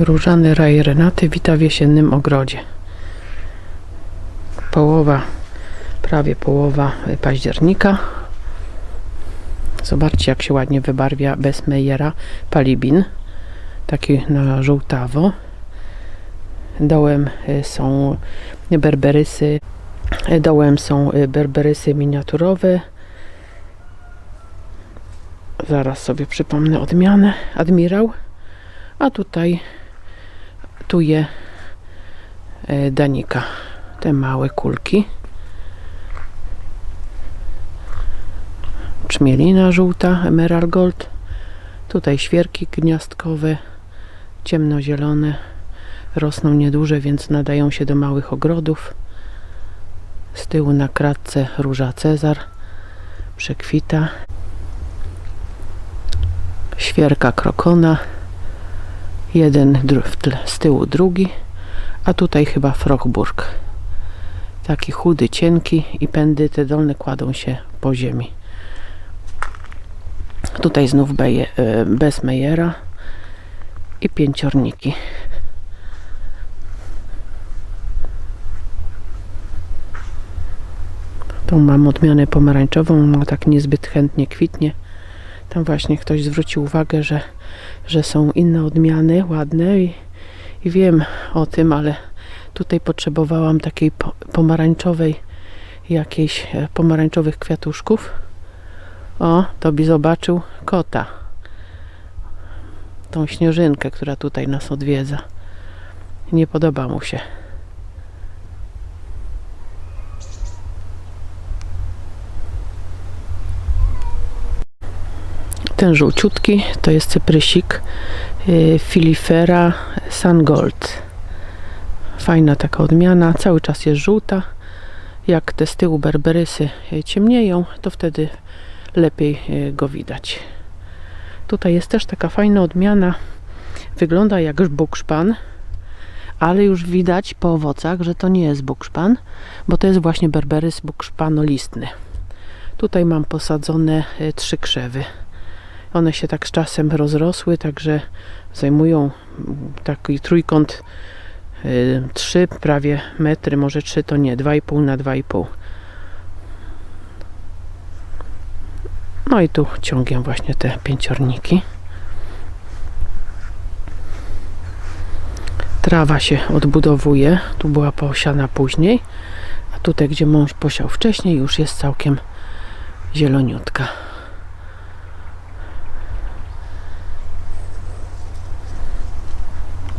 Różany raj Renaty wita w jesiennym ogrodzie. Połowa, prawie połowa października. Zobaczcie, jak się ładnie wybarwia bez Mejera palibin. Taki na żółtawo. Dołem y, są berberysy. y, Dołem są y, berberysy miniaturowe. Zaraz sobie przypomnę odmianę. Admirał. A tutaj tu je e, Danika. Te małe kulki. Czmielina żółta, emerald gold. Tutaj świerki gniazdkowe, ciemnozielone. Rosną nieduże, więc nadają się do małych ogrodów. Z tyłu na kratce róża Cezar. Przekwita. Świerka krokona. Jeden tle, z tyłu drugi, a tutaj chyba Frochburg. Taki chudy, cienki i pędy te dolne kładą się po ziemi. Tutaj znów beje, e, bez Mejera i pięciorniki. Tą mam odmianę pomarańczową, ona tak niezbyt chętnie kwitnie. Tam właśnie ktoś zwrócił uwagę, że że są inne odmiany ładne i, i wiem o tym, ale tutaj potrzebowałam takiej po, pomarańczowej jakiejś e, pomarańczowych kwiatuszków. O, to by zobaczył kota. Tą śnieżynkę, która tutaj nas odwiedza. Nie podoba mu się. Ten żółciutki to jest cyprysik y, Filifera Sungold. Fajna taka odmiana, cały czas jest żółta. Jak te z tyłu berberysy y, ciemnieją, to wtedy lepiej y, go widać. Tutaj jest też taka fajna odmiana. Wygląda jak bukszpan, ale już widać po owocach, że to nie jest bukszpan, bo to jest właśnie berberys bukszpanolistny. Tutaj mam posadzone trzy krzewy. One się tak z czasem rozrosły, także zajmują mm, taki trójkąt y, 3 prawie metry, może 3 to nie, 2,5 na 2,5. No i tu ciągiem właśnie te pięciorniki. Trawa się odbudowuje, tu była posiana później, a tutaj gdzie mąż posiał wcześniej już jest całkiem zieloniutka.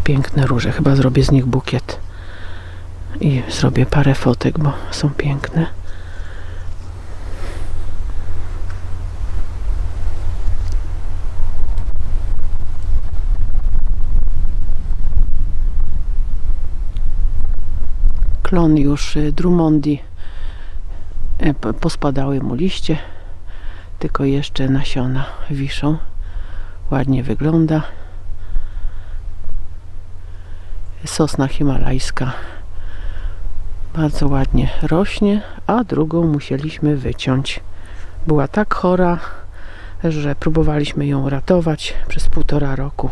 Piękne róże. Chyba zrobię z nich bukiet. I zrobię parę fotek, bo są piękne. Klon już y, Drummondi y, po- pospadały mu liście, tylko jeszcze nasiona wiszą. Ładnie wygląda sosna himalajska bardzo ładnie rośnie, a drugą musieliśmy wyciąć. Była tak chora, że próbowaliśmy ją ratować przez półtora roku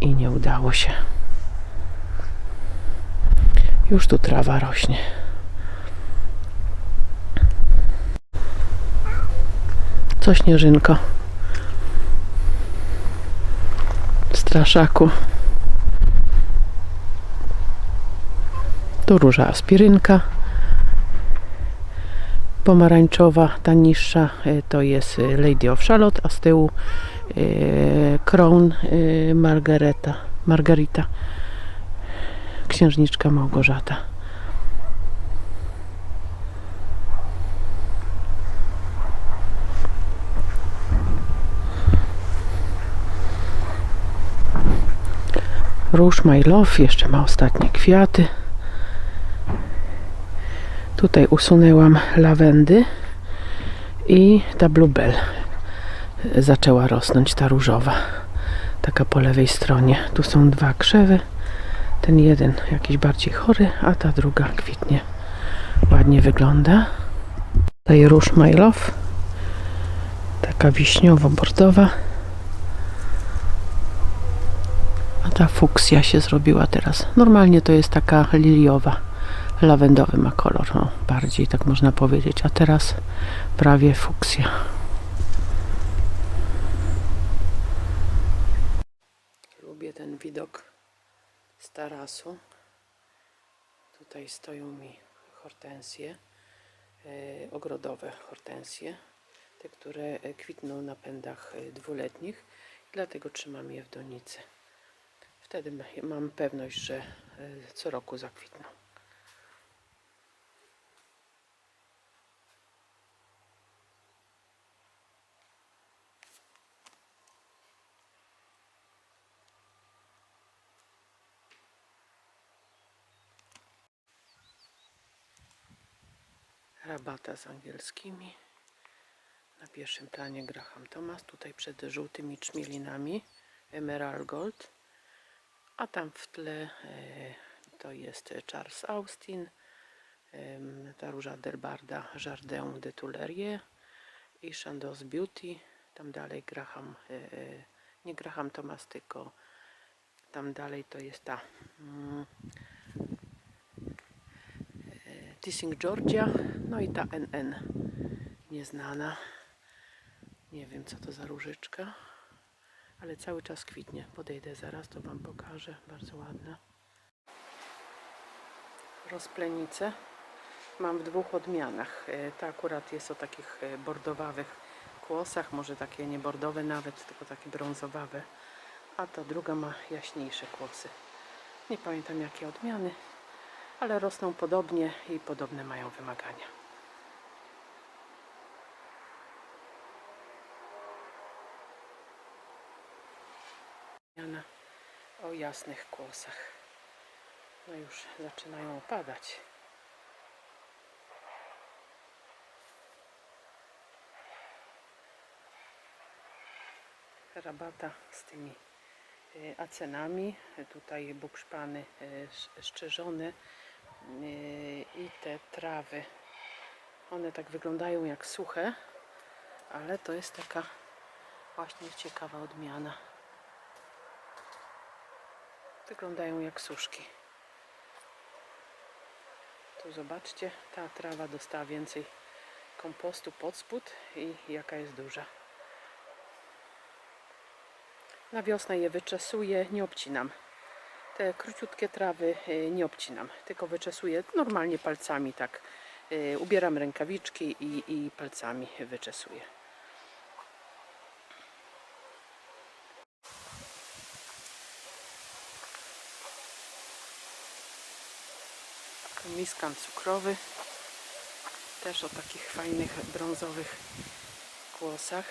i nie udało się. Już tu trawa rośnie. Co śnieżynko? Straszaku. Tu róża aspirynka. Pomarańczowa, ta niższa e, to jest e, Lady of Charlotte, a z tyłu e, Crown Margareta, Margarita. Księżniczka Małgorzata. Róż My Love jeszcze ma ostatnie kwiaty. Tutaj usunęłam lawendy i ta bluebell zaczęła rosnąć, ta różowa. Taka po lewej stronie. Tu są dwa krzewy. Ten jeden jakiś bardziej chory, a ta druga kwitnie. Ładnie wygląda. Tutaj róż My Love. Taka wiśniowo-bordowa. A ta fuksja się zrobiła teraz. Normalnie to jest taka liliowa. Lawendowy ma kolor, no, bardziej tak można powiedzieć. A teraz prawie fuksja. Lubię ten widok z tarasu. Tutaj stoją mi hortensje, e, ogrodowe hortensje, te, które e, kwitną na pędach e, dwuletnich, dlatego trzymam je w donicy. Wtedy ma- mam pewność, że co roku zakwitną. Rabata z angielskimi. Na pierwszym planie Graham Thomas, tutaj przed żółtymi czmielinami Emerald Gold, a tam w tle e, to jest Charles Austin, ta róża Delbarda Jardin de Tuileries i Chandos Beauty, tam dalej Graham, e, e, nie Graham Thomas, tylko tam dalej to jest ta mm, Tissing Georgia, no i ta NN nieznana. Nie wiem co to za różyczka, ale cały czas kwitnie. Podejdę zaraz, to Wam pokażę. Bardzo ładna. Rozplenice mam w dwóch odmianach. E, Ta akurat jest o takich e, bordowawych kłosach, może takie nie bordowe nawet, tylko takie brązowawe. A ta druga ma jaśniejsze kłosy. Nie pamiętam jakie odmiany, ale rosną podobnie i podobne mają wymagania. O jasnych kłosach. No już zaczynają opadać. Rabata z tymi e, acenami. Tutaj bukszpany e, sz- szczerzone e, i te trawy. One tak wyglądają jak suche, ale to jest taka właśnie ciekawa odmiana. Wyglądają jak suszki. Tu zobaczcie, ta trawa dostała więcej kompostu pod spód i jaka jest duża. Na wiosnę je wyczesuję, nie obcinam. Te króciutkie trawy y, nie obcinam, tylko wyczesuję normalnie palcami tak. Y, Ubieram rękawiczki i, i palcami wyczesuję. Miskan cukrowy. Też o takich fajnych brązowych kłosach.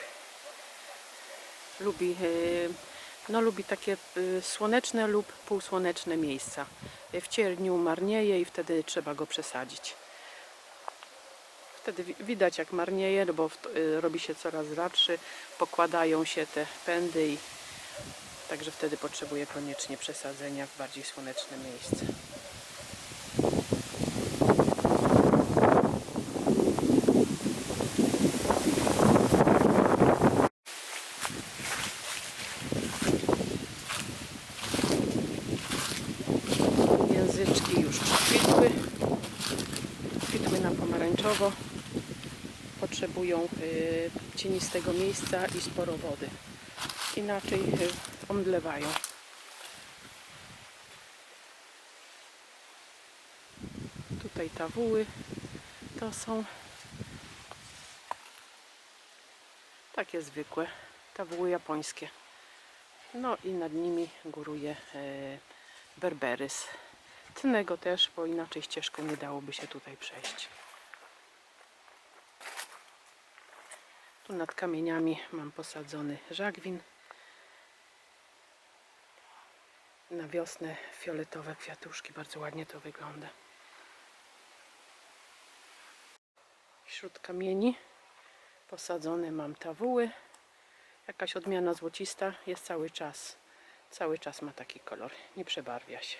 Lubi, y, no, lubi takie y, słoneczne lub półsłoneczne miejsca. W cierniu marnieje i wtedy trzeba go przesadzić. Wtedy wi- widać jak marnieje, bo y, robi się coraz radszy, pokładają się te pędy i także wtedy potrzebuje koniecznie przesadzenia w bardziej słoneczne miejsce. Potrzebują y, cienistego miejsca i sporo wody. Inaczej y, omdlewają. Tutaj tawuły to są takie zwykłe tawuły japońskie. No i nad nimi góruje e, berberys. Tnego też, bo inaczej ścieżką nie dałoby się tutaj przejść. Tu nad kamieniami mam posadzony żagwin. Na wiosnę fioletowe kwiatuszki, bardzo ładnie to wygląda. Wśród kamieni posadzone mam tawuły. Jakaś odmiana złocista jest cały czas. Cały czas ma taki kolor, nie przebarwia się.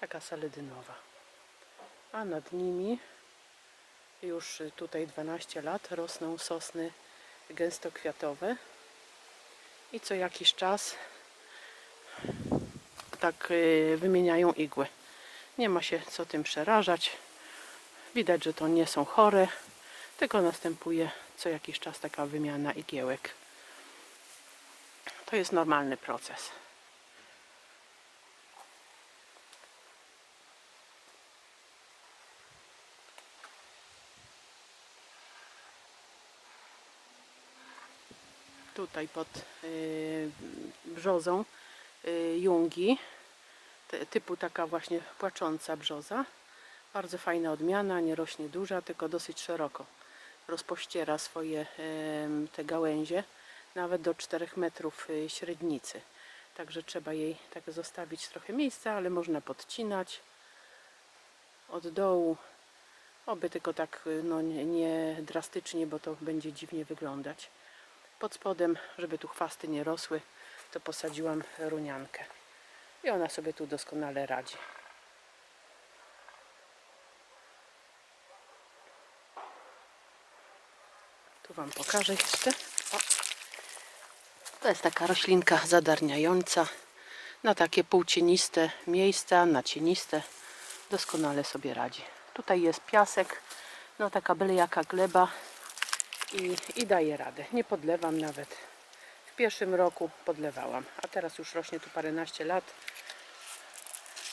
Taka saledynowa. A nad nimi już tutaj 12 lat rosną sosny gęstokwiatowe. I co jakiś czas tak y, wymieniają igły. Nie ma się co tym przerażać. Widać, że to nie są chore, tylko następuje co jakiś czas taka wymiana igiełek. To jest normalny proces. Tutaj pod y, brzozą y, jungi, typu taka właśnie płacząca brzoza. Bardzo fajna odmiana, nie rośnie duża, tylko dosyć szeroko. Rozpościera swoje te gałęzie, nawet do 4 metrów y, średnicy. Także trzeba jej tak zostawić trochę miejsca, ale można podcinać od dołu. Oby tylko tak no, nie, nie drastycznie, bo to będzie dziwnie wyglądać. Pod spodem, żeby tu chwasty nie rosły, to posadziłam runiankę. I ona sobie tu doskonale radzi. Tu Wam pokażę jeszcze. To jest taka roślinka zadarniająca na takie półcieniste miejsca, na cieniste. Doskonale sobie radzi. Tutaj jest piasek, no taka byle jaka gleba i, i daje radę. Nie podlewam nawet. W pierwszym roku podlewałam, a teraz już rośnie tu paręnaście lat.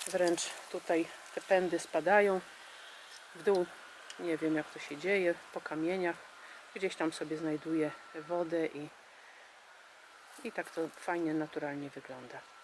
Wręcz tutaj te pędy spadają w dół. Nie wiem jak to się dzieje, po kamieniach. Gdzieś tam sobie znajduję wodę i, i tak to fajnie, naturalnie wygląda.